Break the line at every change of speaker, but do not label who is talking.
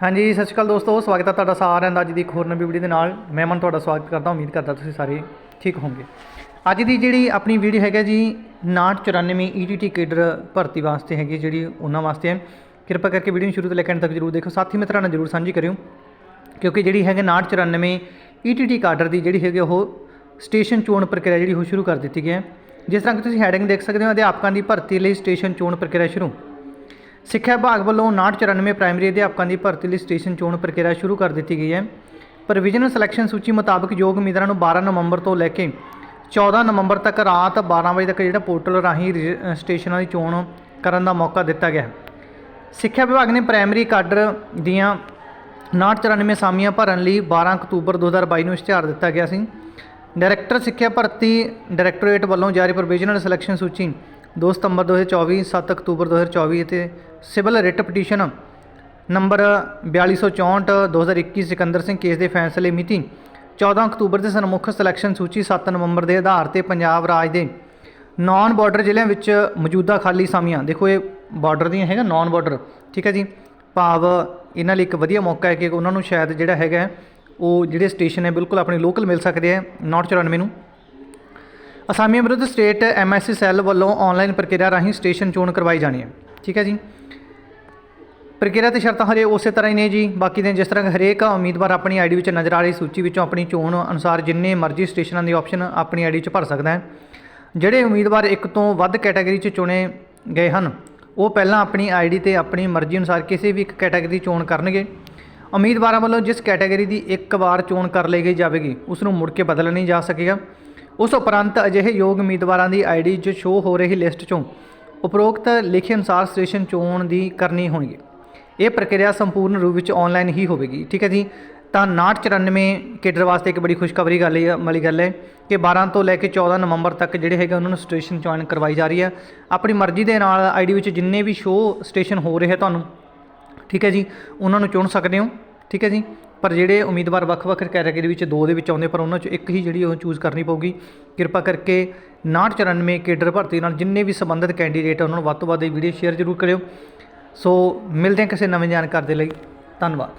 ਹਾਂਜੀ, ਸਤਿ ਸ਼੍ਰੀ ਅਕਾਲ ਦੋਸਤੋ, ਸਵਾਗਤ ਹੈ ਤੁਹਾਡਾ ਸਾਰਿਆਂ ਦਾ ਅੱਜ ਦੀ ਇੱਕ ਹੋਰ ਨਵੀਂ ਵੀਡੀਓ ਦੇ ਨਾਲ। ਮੈਂ ਮਨ ਤੁਹਾਡਾ ਸਵਾਗਤ ਕਰਦਾ, ਉਮੀਦ ਕਰਦਾ ਤੁਸੀਂ ਸਾਰੇ ਠੀਕ ਹੋਵੋਗੇ। ਅੱਜ ਦੀ ਜਿਹੜੀ ਆਪਣੀ ਵੀਡੀਓ ਹੈਗਾ ਜੀ 994 ETT ਕੇਡਰ ਭਰਤੀ ਵਾਸਤੇ ਹੈਗੀ ਜਿਹੜੀ ਉਹਨਾਂ ਵਾਸਤੇ ਹੈ ਕਿਰਪਾ ਕਰਕੇ ਵੀਡੀਓ ਨੂੰ ਸ਼ੁਰੂ ਤੋਂ ਲੈ ਕੇ ਅੰਤ ਤੱਕ ਜਰੂਰ ਦੇਖੋ, ਸਾਥੀ ਮਿੱਤਰਾਂ ਨਾਲ ਜਰੂਰ ਸਾਂਝੀ ਕਰਿਓ। ਕਿਉਂਕਿ ਜਿਹੜੀ ਹੈਗੇ 994 ETT ਕਾਡਰ ਦੀ ਜਿਹੜੀ ਹੈਗੀ ਉਹ ਸਟੇਸ਼ਨ ਚੋਣ ਪ੍ਰਕਿਰਿਆ ਜਿਹੜੀ ਉਹ ਸ਼ੁਰੂ ਕਰ ਦਿੱਤੀ ਗਈ ਹੈ ਜਿਸ ਤਰ੍ਹਾਂ ਕਿ ਤੁਸੀਂ ਹੈਡਿੰਗ ਦੇਖ ਸਕਦੇ ਹੋ, ਅਧਿਆਪਕਾਂ ਦੀ ਭਰਤੀ ਲਈ ਸਟੇਸ਼ਨ ਚੋਣ ਪ੍ਰਕਿਰਿਆ ਸ਼ੁਰੂ। ਸਿੱਖਿਆ ਵਿਭਾਗ ਵੱਲੋਂ 994 ਪ੍ਰਾਇਮਰੀ ਅਧਿਆਪਕਾਂ ਦੀ ਭਰਤੀ ਲਈ ਸਟੇਸ਼ਨ ਚੋਣ ਪ੍ਰਕਿਰਿਆ ਸ਼ੁਰੂ ਕਰ ਦਿੱਤੀ ਗਈ ਹੈ। ਪ੍ਰੋਵੀਜ਼ਨਲ ਸਿਲੈਕਸ਼ਨ ਸੂਚੀ ਮੁਤਾਬਕ ਯੋਗ ਉਮੀਦਵਾਰਾਂ ਨੂੰ 12 ਨਵੰਬਰ ਤੋਂ ਲੈ ਕੇ 14 ਨਵੰਬਰ ਤੱਕ ਰਾਤ 12 ਵਜੇ ਤੱਕ ਜਿਹੜਾ ਪੋਰਟਲ ਰਾਹੀਂ ਰਜਿ- ਸਟੇਸ਼ਨਾਂ ਦੀ ਚੋਣ ਕਰਨ ਦਾ ਮੌਕਾ ਦਿੱਤਾ ਗਿਆ ਸਿੱਖਿਆ ਵਿਭਾਗ ਨੇ ਪ੍ਰਾਇਮਰੀ ਕਾਡਰ ਦੀਆਂ 994 ਅਸਾਮੀਆਂ ਭਰਨ ਲਈ 12 ਅਕਤੂਬਰ 2022 ਨੂੰ ਇਸ਼ਤਿਹਾਰ ਦਿੱਤਾ ਗਿਆ ਸੀ। ਡਾਇਰੈਕਟਰ ਸਿੱਖਿਆ ਭਰਤੀ ਡਾਇਰੈਕਟੋਰੇਟ ਵੱਲੋਂ ਜਾਰੀ ਪ੍ਰੋਵੀਜ਼ਨਲ ਸਿਲੈਕਸ਼ਨ ਸੂਚੀ 2 ਸਤੰਬਰ 2024 7 ਅਕਤੂਬਰ 2024 ਅਤੇ civil writ petition number 4264 2021 Sikandar Singh case ਦੇ ਫੈਸਲੇ ਮਿਤੀ 14 ਅਕਤੂਬਰ ਦੇ ਸਨਮੁਖ ਸਿਲੈਕਸ਼ਨ ਸੂਚੀ 7 ਨਵੰਬਰ ਦੇ ਆਧਾਰ ਤੇ ਪੰਜਾਬ ਰਾਜ ਦੇ ਨਾਨ ਬਾਰਡਰ ਜ਼ਿਲ੍ਹਿਆਂ ਵਿੱਚ ਮੌਜੂਦਾ ਖਾਲੀ ਸਾਮੀਆਂ। ਦੇਖੋ ਇਹ ਬਾਰਡਰ ਦੀਆਂ ਹੈਗਾ ਨਾਨ ਬਾਰਡਰ ਠੀਕ ਹੈ ਜੀ? ਭਾਵ ਇਹਨਾਂ ਲਈ ਇੱਕ ਵਧੀਆ ਮੌਕਾ ਹੈ ਕਿ ਉਹਨਾਂ ਨੂੰ ਸ਼ਾਇਦ ਜਿਹੜਾ ਹੈਗਾ ਉਹ ਜਿਹੜੇ ਸਟੇਸ਼ਨ ਹੈ, ਬਿਲਕੁਲ ਆਪਣੇ ਲੋਕਲ ਮਿਲ ਸਕਦੇ ਆ 994 ਨੂੰ। ਅਸਾਮੀਆਂ ਵਿਰੁੱਧ state M S C cell ਵੱਲੋਂ ਆਨਲਾਈਨ ਪ੍ਰਕਿਰਿਆ ਰਾਹੀਂ ਸਟੇਸ਼ਨ ਚੋਣ ਕਰਵਾਈ ਜਾਣੀ ਹੈ। ਠੀਕ ਹੈ ਜੀ? ਪ੍ਰਕਿਰਿਆ ਤੇ ਸ਼ਰਤਾਂ ਹਰੇ ਉਸੇ ਤਰ੍ਹਾਂ ਹੀ ਨੇ ਜੀ? ਬਾਕੀ ਦੇ ਜਿਸ ਤਰ੍ਹਾਂ ਹਰੇਕ ਉਮੀਦਵਾਰ ਆਪਣੀ ਆਈਡੀ ਵਿੱਚ ਨਜ਼ਰ ਆ ਰਹੀ ਸੂਚੀ ਵਿੱਚੋਂ ਆਪਣੀ ਚੋਣ ਅਨੁਸਾਰ ਜਿੰਨੇ ਮਰਜ਼ੀ ਸਟੇਸ਼ਨਾਂ ਦੀ ਆਪਸ਼ਨ ਆਪਣੀ ਆਈਡੀ 'ਚ ਭਰ ਸਕਦਾ ਹੈ। ਜਿਹੜੇ ਉਮੀਦਵਾਰ ਇੱਕ ਤੋਂ ਵੱਧ ਕੈਟਾਗਰੀ 'ਚ ਚੁਣੇ ਗਏ ਹਨ, ਉਹ ਪਹਿਲਾਂ ਆਪਣੀ ਆਈਡੀ ਤੇ ਆਪਣੀ ਮਰਜ਼ੀ ਅਨੁਸਾਰ ਕਿਸੇ ਵੀ ਇੱਕ ਕੈਟਾਗਰੀ ਦੀ ਚੋਣ ਕਰਨਗੇ। ਉਮੀਦਵਾਰਾਂ ਵੱਲੋਂ ਜਿਸ ਕੈਟਾਗਰੀ ਦੀ ਇੱਕ ਵਾਰ ਚੋਣ ਕਰ ਲਈ ਗਈ ਜਾਵੇਗੀ ਉਸ ਨੂੰ ਮੁੜ ਕੇ ਬਦਲ ਨਹੀਂ ਜਾ ਸਕੇਗਾ। ਉਸ ਉਪਰੰਤ ਅਜਿਹੇ ਯੋਗ ਉਮੀਦਵਾਰਾਂ ਦੀ ਆਈਡੀ 'ਚ ਸ਼ੋ ਹੋ ਰਹੀ ਲਿਸਟ 'ਚੋਂ ਉਪਰੋਕਤ ਲਿਖੇ ਅਨੁਸਾਰ ਸਟੇਸ਼ਨ ਚੋਣ ਦੀ ਕਰਨੀ ਹੋਣਗੇ। ਇਹ ਪ੍ਰਕਿਰਿਆ ਸੰਪੂਰਨ ਰੂਪ ਵਿੱਚ ਆਨਲਾਈਨ ਹੀ ਹੋਵੇਗੀ, ਠੀਕ ਹੈ ਜੀ? ਤਾਂ 994 ਕੇਡਰ ਵਾਸਤੇ ਇੱਕ ਬੜੀ ਖੁਸ਼ਖਬਰੀ ਗੱਲ ਇਹ, ਵਾਲੀ ਗੱਲ ਹੈ ਕਿ 12 ਤੋਂ ਲੈ ਕੇ 14 ਨਵੰਬਰ ਤੱਕ ਜਿਹੜੇ ਹੈਗੇ ਉਹਨਾਂ ਨੂੰ ਸਟੇਸ਼ਨ ਜੁਆਇਨ ਕਰਵਾਈ ਜਾ ਰਹੀ ਹੈ। ਆਪਣੀ ਮਰਜ਼ੀ ਦੇ ਨਾਲ ਆਈਡੀ ਵਿੱਚ ਜਿੰਨੇ ਵੀ ਸ਼ੋਅ ਸਟੇਸ਼ਨ ਹੋ ਰਹੇ ਹੈ ਤੁਹਾਨੂੰ, ਠੀਕ ਹੈ ਜੀ? ਉਹਨਾਂ ਨੂੰ ਚੁਣ ਸਕਦੇ ਹੋ, ਠੀਕ ਹੈ ਜੀ? ਪਰ ਜਿਹੜੇ ਉਮੀਦਵਾਰ ਵੱਖ-ਵੱਖ ਕੈਟਾਗਰੀ ਵਿੱਚ ਦੋ ਦੇ ਵਿੱਚ ਆਉਂਦੇ, ਪਰ ਉਹਨਾਂ ਚੋਂ ਇੱਕ ਹੀ ਜਿਹੜੀ ਉਹ ਚੂਜ਼ ਕਰਨੀ ਪਊਗੀ। ਕਿਰਪਾ ਕਰਕੇ 994 ਕੇਡਰ ਭਰਤੀ ਨਾਲ ਜਿੰਨੇ ਵੀ ਸੰਬੰਧਿਤ ਕੈਂਡੀਡੇਟ ਉਹਨਾਂ ਨੂੰ ਵੱਧ ਤੋਂ ਵੱਧ ਇਹ ਵੀਡੀਓ ਸ਼ੇਅਰ ਜ਼ਰੂਰ ਕਰਿਓ। ਸੋ ਮਿਲਦੇ ਹਾਂ ਕਿਸੇ ਨਵੇਂ ਜਾਣਕਾਰੀ ਦੇ ਲਈ। ਧੰਨਵਾਦ।